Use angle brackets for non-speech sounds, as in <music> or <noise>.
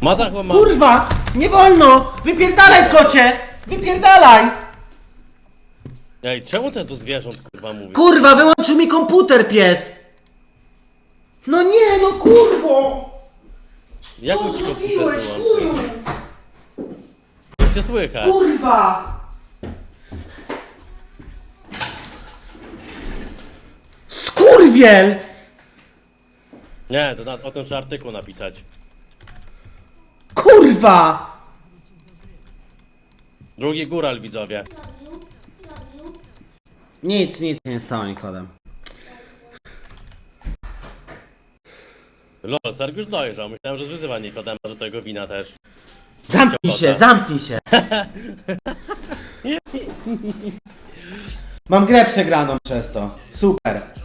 Ma tak, ma. Kurwa! Nie wolno! Wypierdalaj kocie! Wypierdalaj! Ej, czemu ten tu zwierząt kurwa mówi? Kurwa, wyłączył mi komputer, pies! No nie, no kurwo! Jak Co mu ci komputer zrobiłeś, wyłączył? kurwa? Nie słychać. Kurwa! Skurwiel! Nie, to na, o tym trzeba artykuł napisać. Kurwa! Drugi góral widzowie. Nic, nic nie stało Nikodem. Lol, Sergiusz dojrzał. Myślałem, że zwyzywa Nikodema, że to jego wina też. Zamknij się, zamknij się! <laughs> Mam grę przegraną przez to. Super.